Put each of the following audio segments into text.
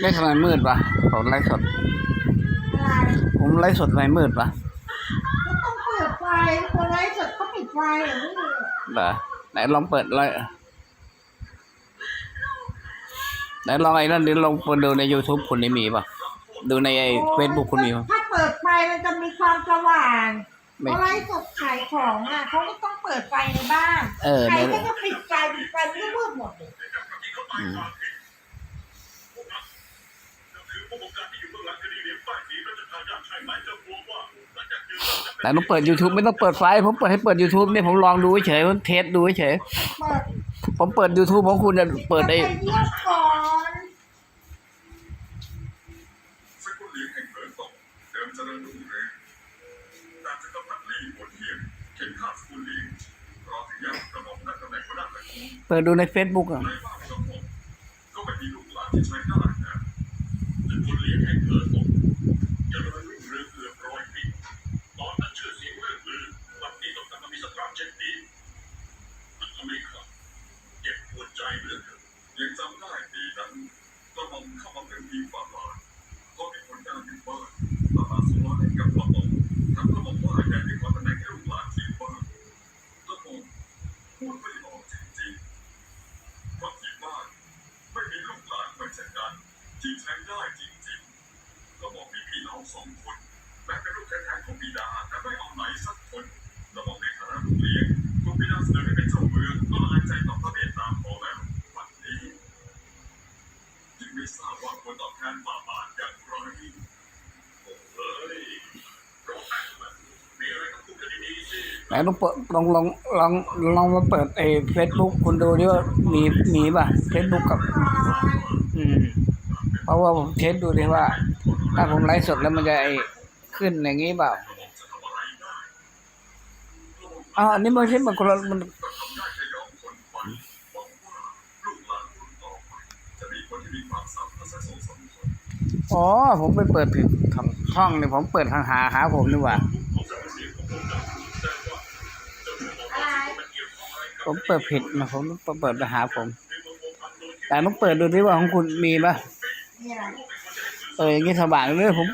ไม่ทำไมมืดวะผมไลฟ์สด อะไรผมไลฟ์สดทำไมมืดวะก็ต้องเปิดไฟคนไลฟ์สดก็ปิดไฟเหรอนี่เหรอไหนลองเปิดเลยไหนลองไอ้นั่นดิลองเปิดดูใน YouTube คุณนี่มีป่ะดูในไอ้เฟซบุ๊กคุณมีป่ะถ้าเปิดไฟมันจะมีความสว่างไม่เขาไลฟ์สดขายของอะเขาก็ต้องเปิดไฟในบ้านเออใครใน ก็จะปิดไฟปิดไฟไม่มืดหมดเลย อืม แต่ต้องเปิด YouTube ไม่ต้องเปิดไฟผมเปิดให้เปิด YouTube เนี่ยผมลองดูเฉยผมเทสดูเฉยเปิดผมเปิด YouTube ของคุณจะเปิดได้ไปเยี่ยมก่อนสกุลเลียงแห่งเหินตกเดิมเจริญรุ่งเรืองแต่จักรพรรดิหวนเทียนเข็นฆ่าสกุลเลียงรอถึงยังกระบอกนั่งตำแหน่งหัวหน้าตระกูลเปิดดูใน Facebook อะ ในบ้านของผมก็ไม่มีลูกหลานที่ใช้ได้นะสกุลเลียงแห่งเหินตกเจริญรุ่งเรืองเกือบร้อยปีตอนนั้นชื่อเสียงเลื่องลือวันนี้ต้องกลับมามีสตราเช่นนี้มันก็ไม่ครับเจ็บปวดใจเหลือเกินยังจำได้ปีนั้นกระหม่อมเข้ามาเป็นทีมฝ่าบาท ก็มีผลการอยู่บ้านตลาดสวรรค์กับพ่อตงทั้งก็บอกว่าอยากได้ความตำแหน่งให้ลูกหลานทีบ้านก็คงพูดไม่ออกจริงๆเพราะที่บ้านไม่มีลูกหลานเหมือนเช่นกัน ที่ใช้ได้จริงๆ ก็บอกมีพี่น้องสองคนแม้เป็นลูกแท้ๆของบิดาแต่ไม่เอาไหนสักคนก็บอกในฐานะลูกเลี้ยงคุณบิดาเสนอให้เป็นเจ้าเมืองก็ละอายใจต่อพระเมตตาพอแล้ววันนี้จึงไม่ทราบว่าควรตอบแทนฝ่าบาทอย่างไรโอ้เอ้ยแตกมันมีอะไรต้องพูดกันดีๆสิไหนลองเปิดลองลองลองลองมาเปิดไอ้ Facebook คุณดูดิว่ามีมีป่ะ Facebook กับ อืม ราะว่าผมเทสดูดิว่า ถ้าผมไลฟ์สดแล้วมันจะไอ้ขึ้นอย่างงี้เปล่าอ้าวอันนี้มันใช่มันคนละมันทำได้แค่ยอมคนฝันหวังว่าลูกหลานรุ่นต่อไปจะมีคนที่มีความสามารถสักสองสามคนอ๋อ ผมไปเปิดผิดช่องเนี่ยผมเปิดทางหาหาผมนี่หว่า ผมเปิดผิดนะผมเปิดไปหาผม แต่ต้องเปิดดูดิว่าของคุณมีปะ่ะ อออย่างงี้สว่างเลยผม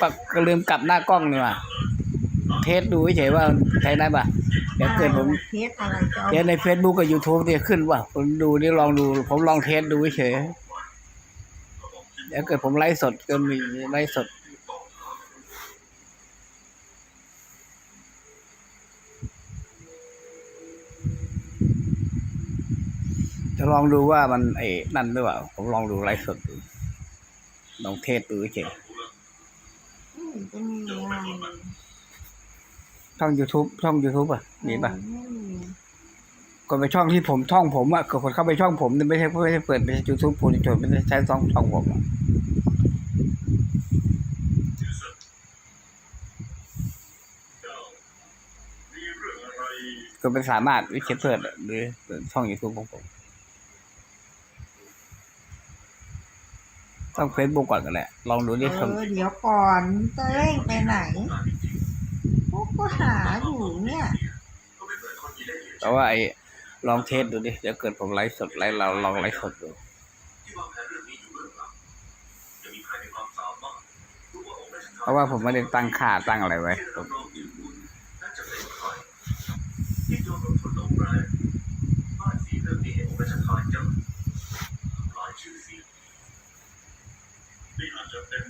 ปักก็ลืมกลับหน้ากล้องนี่ว่ะเทสดูเฉยๆว่าใช้ได้ป่ะเดี๋ยวเกิดผมเทสอะไรจอเทสใน Facebook กับ YouTube เนี่ยขึ้นป่ะผมดูนี่ลองดู ผมลองเทสดูเฉยๆเดี๋ยวเกิดผมไลฟ์สดก็มีไลฟ์สดจะลองดูว่ามันไอ้นั่นหรือเปล่า ผมลองดูไลฟ์สดดู ลองเทสดูเฉยอืมจะมีอะไรช่อง YouTube ช่อง YouTube อะมีป่ะไม่มีกดไปช่องที่ผมช่องผมอะกดเข้าไปช่องผมเนี่ยไม่ใช่ไม่ใช่เปิดไม่ใช่ยูทูบผมจดไม่ได้ใช้ช่องช่องผมอะก็เป็นสามารถวิเชียรเปิดอะหรือช่องยูทูบของผม ต้องเฟซบุ๊กก่อนกันแหละ ลองดูดิเอผมอเดี๋ยวก่อนจะเร่งไปไหนพวกก็หาอยู่เนี่ยแต่ว่าไอ้ลองเทสดูดิเดี๋ยวเกิดผมไลฟ์สดไลฟ์เราลองไลฟ์สดดูที่วางแผนเรื่องนี้อยู่เบื้องหลังจะมีใครมีความสามารถรู้ว่าองค์ราชทานเพราะว่าผมไม่ได้ตั้งค่าตั้งอะไรไว้ผม เราอยู่บุญน่า จะเป็น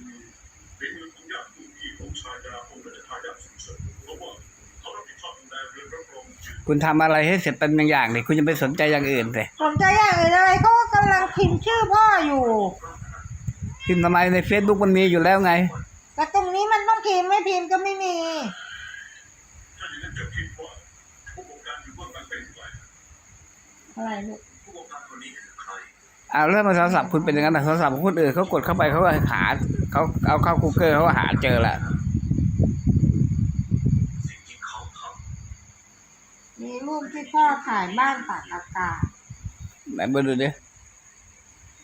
ใครที่โยนลงทุนลงแรงบ้านสีเรื่องนี้ให้องค์ราชทานเยอะทำลายชื่อเสียงนี่อาจจะเป็นฝีมือของญาติผู้พี่ของชายาองค์ราชทายาทสุดเสริมเพราะว่าเขารับผิดชอบดูแลเรื่องรับรองจืดคุณทำอะไรให้เสร็จเป็นบางอย่างเลยคุณจะไปสนใจอย่างอื่นเลยสนใจอย่างอื่นอะไรเขาก็กำลังพิมพ์ชื่อพ่ออยู่ พิมพ์ทำไมในเฟซบุ๊กมันมีอยู่แล้วไง แต่ตรงนี้มันต้องพิมพ์ไม่พิมพ์ก็ไม่มี ถ้าอย่างนั้นจะคิดว่าผู้บงการอยู่เบื้องหลังเป็นใครอะไรลูก เอาเรื่องมาโทรศัพท์คุณเป็นอย่างนั้นแต่โทรศัพท์ของคนอื่นเขากดเข้าไปเขาก็หาเขาเอาเข้า Google เขาก็หาเจอละสิ่งที่เขาทมีรูปที่พ่อถ่ายบ้านตากอากาศไหนมาดูดิ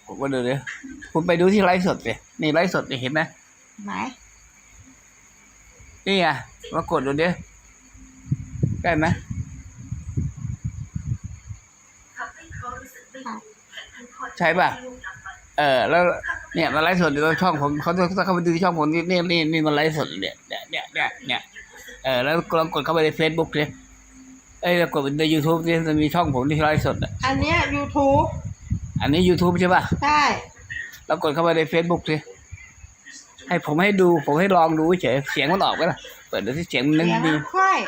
ผมมาดูดิคุณไปดูที่ไลฟ์สดสินี่ไลฟ์สดนี่เห็นไหมไหนนี่ไงมากดดูดิใกล้ไหม ใช่ป่ะ เออ แล้ว เนี่ยมันไลฟ์สดอยู่ในช่องผมเขาต้องเข้าไปดูที่ช่องผมนี่นี่นี่นี่มันไลฟ์สดเนี่ยเนี่ยเนี่ยเนี่ยเนี่ยเออแล้วลองกดเข้าไปในเฟซบุ๊กเลยเอ้ยแล้วกดในยูทูบนี่มันมีช่องผมที่ไลฟ์สดอะอันเนี้ย YouTube อันนี้ YouTube ใช่ป่ะใช่แล้วกดเข้าไปในเฟซบุ๊กสิให้ผมให้ดูผมให้ลองดูเฉยเสียงมันออกไหมล่ะเปิดดูที่เสียงมันนึงเสียงดีมันค่อย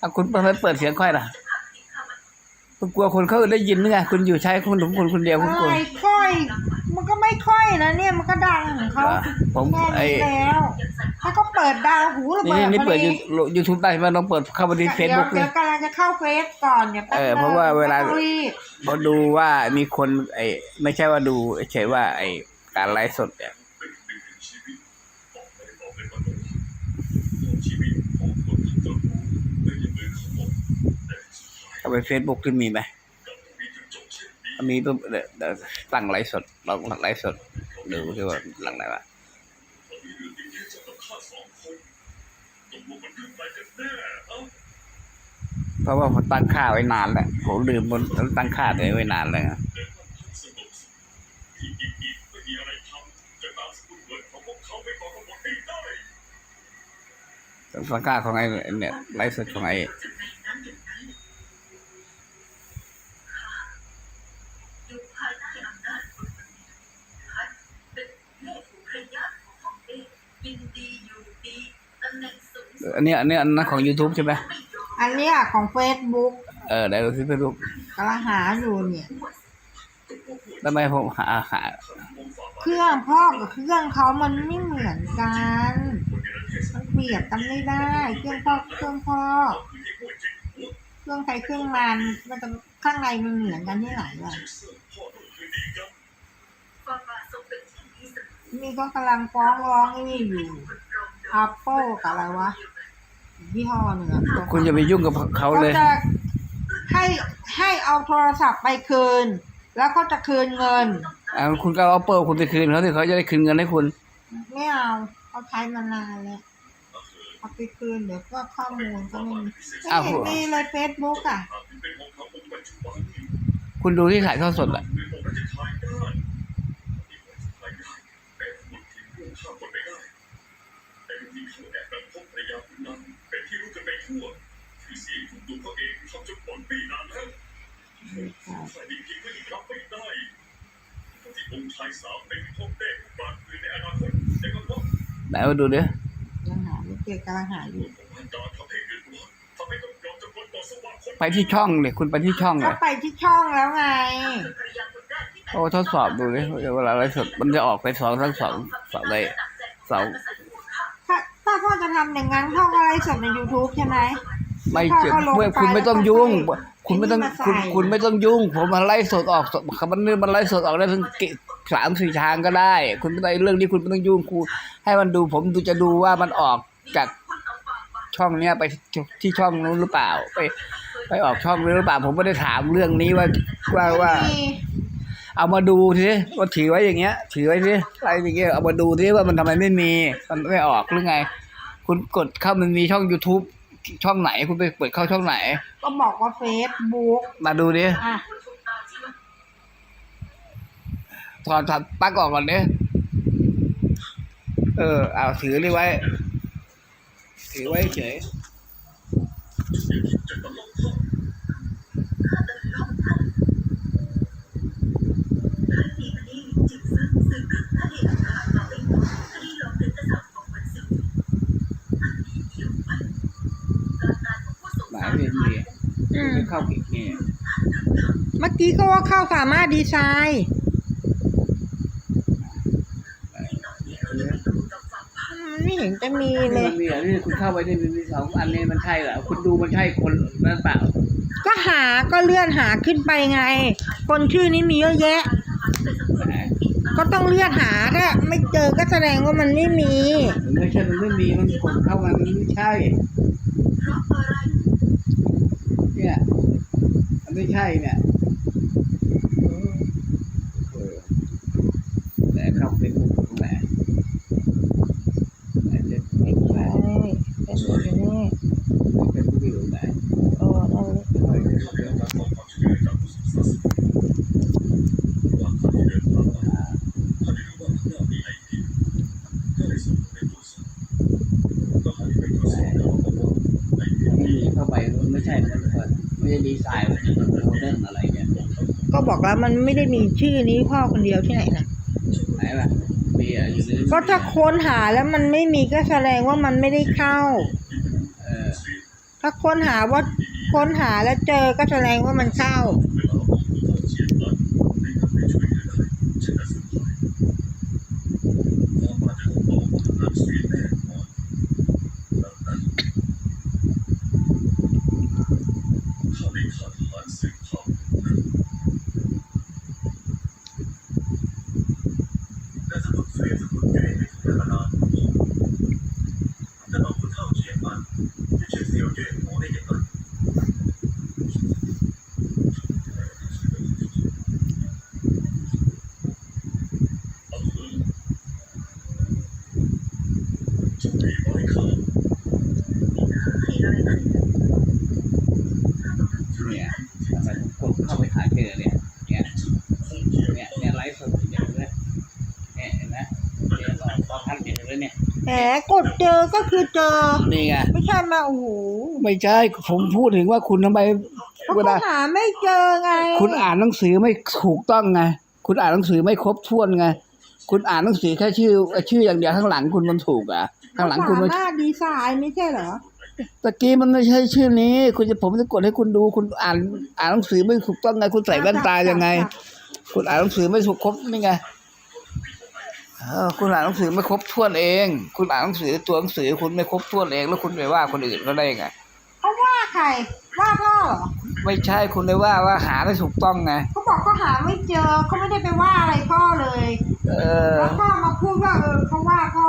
ถ้าคุณเปิดเปิดเสียงค่อยล่ะ คุณกลัวคนเขาได้ยินหรือไงคุณอยู่ใช้คุณผมคนคนเดียวคุณกลัวอะไรค่อย มันก็ไม่ค่อยนะเนี่ยมันก็ดังของเขาเหรอผมแค่ไอ้นี้แล้วถ้าก็เปิดดาวหูระนี่เบิดนี่เปิดพอยูทูบได้ไหมลองเปิดเข้าไปที่เฟซบุ๊กเดี๋เลยวยกำลังจะเข้าเฟซก่อนอย่าแป๊บเออเพราะว่าเวลาไม่ต้องรีบพอดูว่ามีคนไอ้ไม่ใช่ว่าดูเฉยว่าไอ้การไลฟ์สดเนี่ย เป็นหนึ่งในชีวิตบอกเลยบอกเลยว่าต้องชีวิตของคนที่เติบโตไม่ใช่มือของผมแต่สุดท้าย เข้าไปเฟซบุ๊กที่มีไหมมีจุดจบเช่นนี้มีปุ๊บเดี๋ยวเดี๋ยวตั้งไลฟ์สดลองไลฟ์สดดูที่ว่าหลังไหนวะเขามีเรื่อที่แค่าสองคนตกลงมันเรื่องอะไรกันแน่เอ้าเพราะว่าผมตั้งค่าไว้นานแล้วผมลืมบนตั้งค่าตัวเองไว้นานแล้วนะเดินทางสงบสุขที่อิ่มอิ่มไม่มีอะไรทำจะตามสกุลเงินของพวกเขาไปก่อนทั้งหมดให้ได้ตั้งค่าของไอ้เนี่ยไลฟ์สดของไอ้ อยู่ภายใต้อำนาจคนคนนี้ท่านเป็นเทพพระยาของพ่อเองยินดีอยู่ดีตำแห น่งสูงสุดอันนี้อันนี้อันนั้นของ YouTube ใช่ไหมไม่ยอมอันเนี้ยของเฟซบุ๊กเออได้ดูที่เฟซบุ๊กกำลังหาอยู่เนี่ยทำไมผมหาหาเครื่องพ่อกับเครื่องเขามันไม่เหมือนกันมันเปรียบกันไม่ได้ เครื่องพ่อเครื่องพ่อเครื่องใครเครื่องมันมันจะข้างในมันเหมือนกันที่ไหนล่ะฝ่าบาททรงเป็นที่ดีเสมอนี่ก็กำลังฟ้องร้องไอ้นี่อยู่คนรองเดิม Apple กับอะไรวะ ยี่ห้อหนึ่งอะคุณจะไปยุ่งกับเขาเขาเลย จะให้ให้เอาโทรศัพท์ไปคืน แล้วก็จะคืนเงิน อ่าคุณก็เอาเปิลคุณไปคืนเขาที่เขาจะได้คืนเงินให้คุณ ไม่เอาเขาใช้มานานแล้วเอาไปคืนเดี๋ยวก็ข้อมูลก็ไม่มีไม่อ้าว เห็นมีเลยเฟซบุ๊กอะเป็นของเขาองค์ปัจจุบันคุณดูที่ถ่ายทอดสดอะเป็นองค์ ราชทายาทที่ราชทายาทแต่หมดทิ้งเรื่องข้ามคนไม่ได้แต่ที่เขาแอบกระทบภรรยาคนนั้นเป็นที่รู้กันไปทั่วคือเสียงถูกตัวเขาเองทำจนผลปีนานแล้วฝ่ายนี้เพียงก็ยังรับไม่ได้ที่องค์ชายสาวเป็นพ่อแม่ผู้ปราดปืนในอนาคตแต่ก็ต้องไหนมาดูดิยังหาไม่เจอกำลังหาอยู่ของพันดาทำให้เดือดร้อนทำให้ต้องยอมจำนวนต่อสว่างคนไปที่ช่องเลยคุณไปที่ช่องเลก็ยไปที่ช่องแล้วไงภรรยาคนแรกที่แต่งโอ้ทดสอบดูดิเวลาไลฟ์สดมันจะออกไปสองทั้งสองสองเลยสองถ้าถ้าพ่อ จะทำอย่างนั้นพ่อก็ไลฟ์สดใน YouTube ใช่ไหมไม่เจ็บเมื่อคุณไม่ต้องยุ่ง คุณไม่ต้องคุณคุณไม่ต้องยุ่ง ผมมันไล่สดออกมันมันไล่สดออกได้ทั้งกิสามสี่ทางก็ได้ คุณไม่ต้องเรื่องนี้คุณไม่ต้องยุ่งคุณให้มันดู ผมดูจะดูว่ามันออกจากช่องเนี้ยไปที่ช่องนู้นหรือเปล่า ไป ไปออกช่องนู้นหรือเปล่า ผมไม่ได้ถามเรื่องนี้ว่าว่าว่าไม่มีเอามาดูทีว่าถือไว้อย่างเงี้ย ถือไว้ทีอะไรอย่างเงี้ยเอามาดูทีว่ามันทำไมไม่มี มันไม่ออกหรือไง คุณกดเข้ามันมีช่อง youtube ช่องไหน คุณไปเปิดเข้าช่องไหน ก็บอกว่าเฟซบุ๊กมาดูดิอะถอดถอดปลั๊กออกก่อนดิเออเอาถือนี่ไว้ ถือไว้เฉย รงหมาสายเรียนดีอืมไม่เข้าผิดนี่เมื่อกี้ก็ว่าเข้าสามารถดีไซน์มันไม่เห็นจะมีเลยมันมีเหรอนี่คุณเข้าไปนี่มันมีสองอันนี้มันใช่เหรอคุณดูมันใช่คนนั้นเปล่าก็หาก็เลื่อนหาขึ้นไปไง คนชื่อนี้มีเยอะแยะไหนก็ต้องเลื่อนหาถ้าไม่เจอก็แสดงว่ามันไม่มี มันไม่ใช่มันไม่มีมันกดเข้ามามันไม่ใช่ เพราะอะไร เนี่ย มัน ไม่ใช่เนี่ยเออแต่เข้าเป็นตรงไหนไหนเล่น ไม่ใช่เป็นแบบนี้ เป็นผู้ที่อยู่ไหน โอ้นั่นเลย เออ เรื่องราวของความช่วยเหลือจากผู้ศึกษาว่าท่านที่เดินทางมาท่านได้รู้ว่า ดีไซน์มันโมเดิร์นอะไรเนี่ย ก็บอกแล้วมันไม่ได้มีชื่อนี้พ่อคนเดียวที่ไหนนะไหนล่ะมีอะไรอยู่ในก็ถ้าค้นหาแล้วมันไม่มีก็แสดงว่ามันไม่ได้เข้า เออ ถ้าค้นหาว่าค้นหาแล้วเจอก็แสดงว่ามันเข้าถ้า กดเจอก็คือเจอ นี่ไงไม่ใช่มาโอ้โหไม่ใช่ผมพูดถึงว่าคุณทำไมเพราะเวเขาลาหาไม่เจอไงคุณอ่านหนังสือไม่ถูกต้องไงคุณอ่านหนังสือไม่ครบถ้วนไงคุณอ่านหนังสือแค่ชื่อชื่ออย่างเดียวข้างหลังคุณมันถูกอะข้างหลังคุณมัน สามารถดีไซน์ไม่ใช่เหรอตะกี้มันไม่ใช่ชื่อนี้ คุณจะผมจะกดให้คุณดู คุณอ่านอ่านหนังสือไม่ถูกต้องไง คุณใส่แว่นตายังไง คุณอ่านหนังสือไม่ถูกครบนี่ไงเออ คุณอ่านหนังสือไม่ครบถ้วนเอง คุณอ่านหนังสือตัวหนังสือคุณไม่ครบถ้วนเอง แล้วคุณไปว่าคนอื่นเขาได้ไงเขาว่าใครว่าพ่อเหรอไม่ใช่คุณไปว่าว่าหาไม่ถูกต้องไงเขาบอกเขาหาไม่เจอเขาไม่ได้ไปว่าอะไรพ่อเลย เออแล้วพ่อมาพูดว่าเออเขาว่าพ่อ